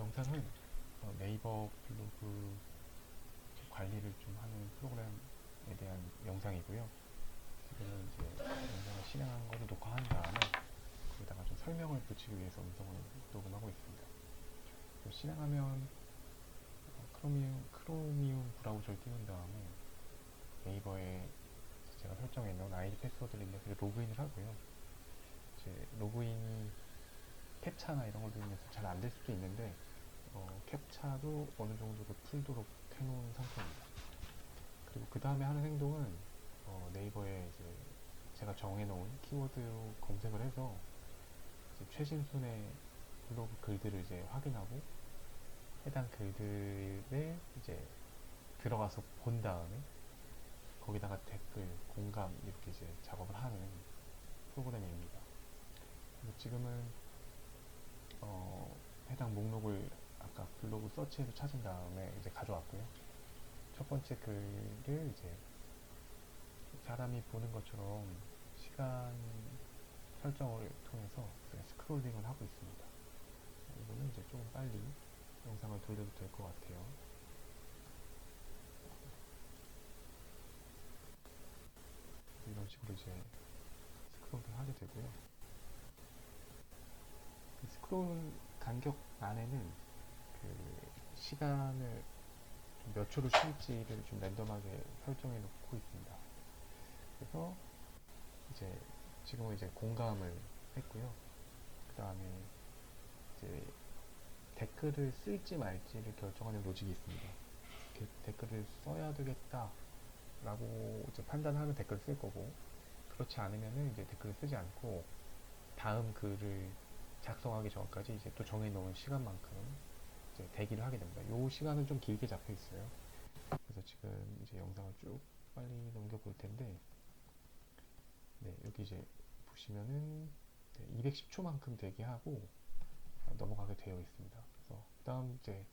영상은 어, 네이버 블로그 관리를 좀 하는 프로그램에 대한 영상이고요. 지금은 이제 영상을 실행한 거를 녹화한 다음에 거기다가 좀 설명을 붙이기 위해서 음성을 녹음하고 있습니다. 실행하면 어, 크로미움, 크로미움 브라우저를 띄운 다음에 네이버에 제가 설정해 놓은 아이디 패스워드를 입력해서 로그인을 하고요. 이제 로그인이 캡차나 이런 걸로 인해서 잘 안 될 수도 있는데 어, 캡차도 어느 정도로 풀도록 해놓은 상태입니다. 그리고 그 다음에 하는 행동은 어, 네이버에 이제 제가 정해놓은 키워드로 검색을 해서 최신순의 블로그 글들을 이제 확인하고 해당 글들을 이제 들어가서 본 다음에 거기다가 댓글, 공감 이렇게 이제 작업을 하는 프로그램입니다. 지금은 어, 해당 목록을 아까 블로그 서치해서 찾은 다음에 이제 가져왔고요. 첫 번째 글을 이제 사람이 보는 것처럼 시간 설정을 통해서 스크롤링을 하고 있습니다. 이거는 이제 좀 빨리 영상을 돌려도 될 것 같아요. 이런 식으로 이제 스크롤을 하게 되고요. 그 스크롤 간격 안에는 그 시간을 좀몇 초를 쉴지를 좀 랜덤하게 설정해 놓고 있습니다. 그래서 이제 지금은 이제 공감을 했고요. 그 다음에 이제 댓글을 쓸지 말지를 결정하는 로직이 있습니다. 댓글을 써야 되겠다 라고 이제 판단하면 댓글을 쓸 거고 그렇지 않으면은 이제 댓글을 쓰지 않고 다음 글을 작성하기 전까지 이제 또 정해놓은 시간만큼 이제 대기를 하게 됩니다. 요 시간은 좀 길게 잡혀 있어요. 그래서 지금 이제 영상을 쭉 빨리 넘겨 볼 텐데, 네, 여기 이제 보시면은 210초만큼 대기하고 넘어가게 되어 있습니다. 그래서 그 다음 이제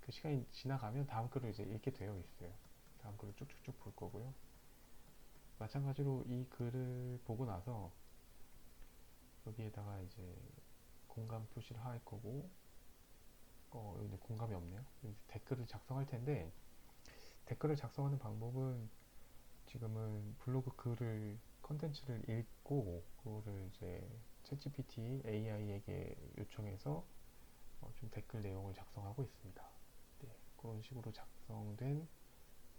그 시간이 지나가면 다음 글을 이제 읽게 되어 있어요. 다음 글을 쭉쭉쭉 볼 거고요. 마찬가지로 이 글을 보고 나서 여기에다가 이제 공감 표시를 할 거고 어, 여기 공감이 없네요. 댓글을 작성할 텐데 댓글을 작성하는 방법은 지금은 블로그 글을 컨텐츠를 읽고 그거를 이제 챗GPT AI에게 요청해서 어, 좀 댓글 내용을 작성하고 있습니다. 네, 그런 식으로 작성된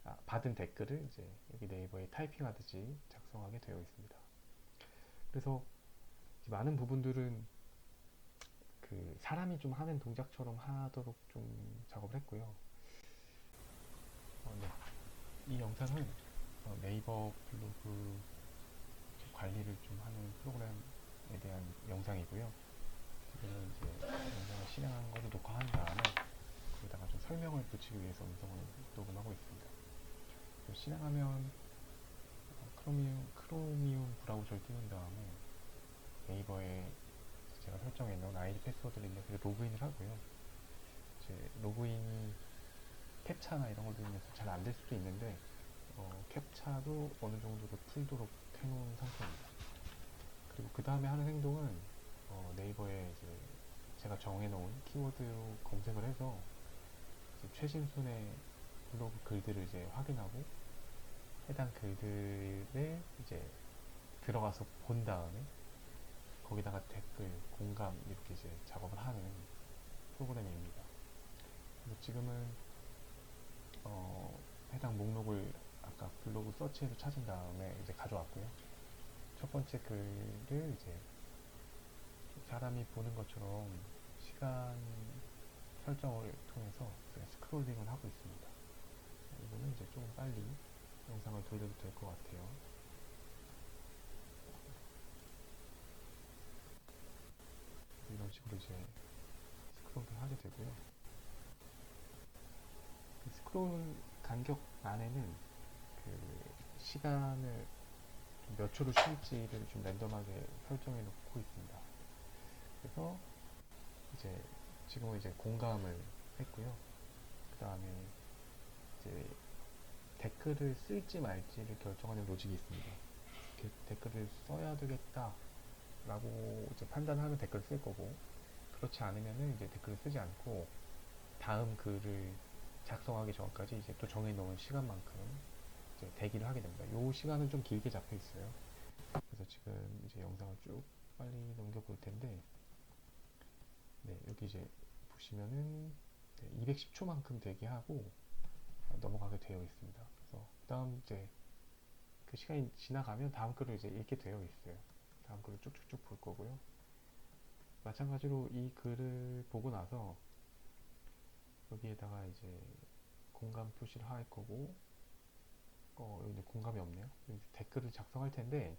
아, 받은 댓글을 이제 여기 네이버에 타이핑하듯이 작성하게 되어 있습니다. 그래서 많은 부분들은 그 사람이 좀 하는 동작처럼 하도록 좀 작업을 했고요. 어, 네. 이 영상은 어, 네이버 블로그 관리를 좀 하는 프로그램에 대한 영상이고요. 지금은 이제 영상을 실행한 거를 녹화한 다음에 거기다가 좀 설명을 붙이기 위해서 음성을 녹음하고 있습니다. 실행하면 어, 크로미움, 크로미움 브라우저를 띄운 다음에 네이버에 제가 설정해 놓은 아이디 패스워드를 입력해서 로그인을 하고요. 이제 로그인이 캡차나 이런 걸로 인해서 잘 안 될 수도 있는데 어, 캡차도 어느 정도로 풀도록 해놓은 상태입니다. 그리고 그 다음에 하는 행동은 어, 네이버에 이제 제가 정해놓은 키워드로 검색을 해서 최신순의 블로그 글들을 이제 확인하고 해당 글들을 이제 들어가서 본 다음에 거기다가 댓글, 공감 이렇게 이제 작업을 하는 프로그램입니다. 그래서 지금은 어, 해당 목록을 아까 블로그 서치해서 찾은 다음에 이제 가져왔고요. 첫 번째 글을 이제 사람이 보는 것처럼 시간 설정을 통해서 스크롤링을 하고 있습니다. 이거는 이제 좀 빨리 영상을 돌려도 될 것 같아요. 이런 이제 스크롤을 하게 되고요. 그 스크롤 간격 안에는 그 시간을 좀몇 초를 쉴지를 좀 랜덤하게 설정해 놓고 있습니다. 그래서 이제 지금은 이제 공감을 했고요. 그 다음에 이제 댓글을 쓸지 말지를 결정하는 로직이 있습니다. 댓글을 써야 되겠다 라고 이제 판단하면 댓글을 쓸 거고 그렇지 않으면은 이제 댓글을 쓰지 않고 다음 글을 작성하기 전까지 이제 또 정해놓은 시간만큼 이제 대기를 하게 됩니다. 요 시간은 좀 길게 잡혀 있어요. 그래서 지금 이제 영상을 쭉 빨리 넘겨볼 텐데, 네, 여기 이제 보시면은 210초만큼 대기하고 넘어가게 되어 있습니다. 그래서 다음 이제 그 시간이 지나가면 다음 글을 이제 읽게 되어 있어요. 다음 글을 쭉쭉쭉 볼 거고요. 마찬가지로 이 글을 보고 나서 여기에다가 이제 공감 표시를 할 거고, 어, 여기 공감이 없네요. 댓글을 작성할 텐데,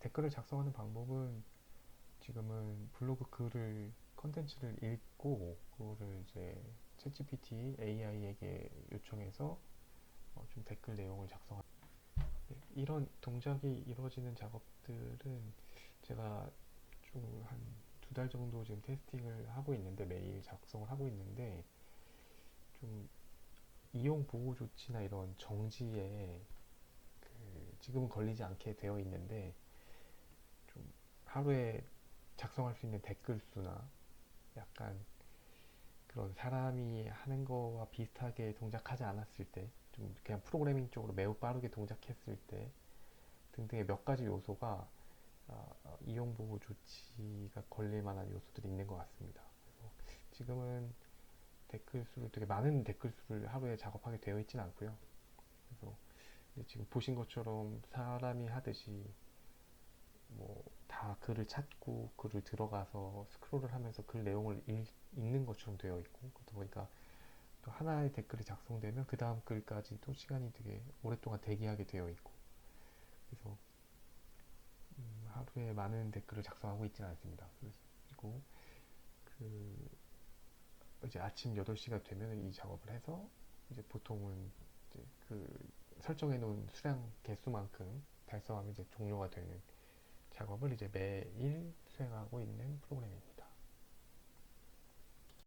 댓글을 작성하는 방법은 지금은 블로그 글을 컨텐츠를 읽고 그거를 이제 챗GPT AI에게 요청해서 어, 좀 댓글 내용을 작성하 네, 이런 동작이 이루어지는 작업들은 제가 좀한 두 달 정도 지금 테스팅을 하고 있는데 매일 작성을 하고 있는데 좀 이용 보호 조치나 이런 정지에 그 지금은 걸리지 않게 되어 있는데 좀 하루에 작성할 수 있는 댓글 수나 약간 그런 사람이 하는 거와 비슷하게 동작하지 않았을 때, 좀 그냥 프로그래밍 쪽으로 매우 빠르게 동작했을 때 등등의 몇 가지 요소가 이용 보호 조치가 걸릴 만한 요소들이 있는 것 같습니다. 지금은 댓글 수를 되게 많은 댓글 수를 하루에 작업하게 되어 있지는 않고요. 그래서 지금 보신 것처럼 사람이 하듯이 뭐 다 글을 찾고 글을 들어가서 스크롤을 하면서 글 내용을 읽, 는 것처럼 되어 있고 그러다 보니까 또 하나의 댓글이 작성되면 그 다음 글까지 또 시간이 되게 오랫동안 대기하게 되어 있고 그래서 음, 하루에 많은 댓글을 작성하고 있지는 않습니다. 그리고 그 이제 아침 8시가 되면 이 작업을 해서 이제 보통은 이제 그 설정해 놓은 수량 개수만큼 달성하면 이제 종료가 되는 작업을 이제 매일 수행하고 있는 프로그램입니다.